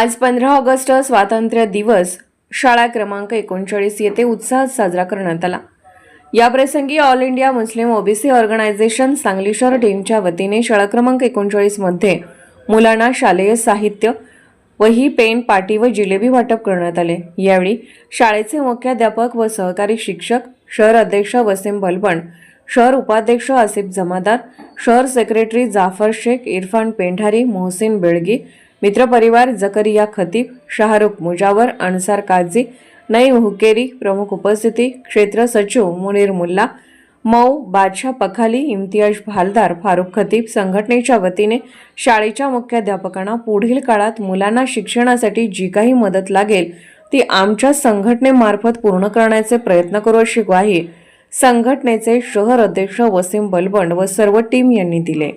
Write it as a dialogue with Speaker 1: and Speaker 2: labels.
Speaker 1: आज पंधरा ऑगस्ट स्वातंत्र्य दिवस. शाळा क्रमांक एकोणचाळीस येथे उत्साहात साजरा करण्यात आला. याप्रसंगी all India Muslim OBC organisation Sangli शहर टीमच्या वतीने शाळा क्रमांक एकोणचाळीसमध्ये मुलांना शालेय साहित्य वही पेन पाटी व जिलेबी वाटप करण्यात आले. यावेळी शाळेचे मुख्याध्यापक व सहकारी शिक्षक शहर अध्यक्ष वसीम बलबण शहर उपाध्यक्ष आसिफ जमादार शहर सेक्रेटरी जाफर शेख इरफान पेंढारी मोहसिन बेळगी मित्रपरिवार जकरिया खतीब शाहरुख मुजावर अन्सार काझी नईम हुकेरी प्रमुख उपस्थिती क्षेत्र सचिव मुनीर मुल्ला मऊ बादशाह पखाली इम्तियाज भालदार फारुख खतीब संघटनेच्या वतीने शाळेच्या मुख्याध्यापकांना पुढील काळात मुलांना शिक्षणासाठी जी काही मदत लागेल ती आमच्या संघटनेमार्फत पूर्ण करण्याचे प्रयत्न करू अशी ग्वाही संघटनेचे शहर अध्यक्ष वसीम बलबंड व सर्व टीम यांनी दिले.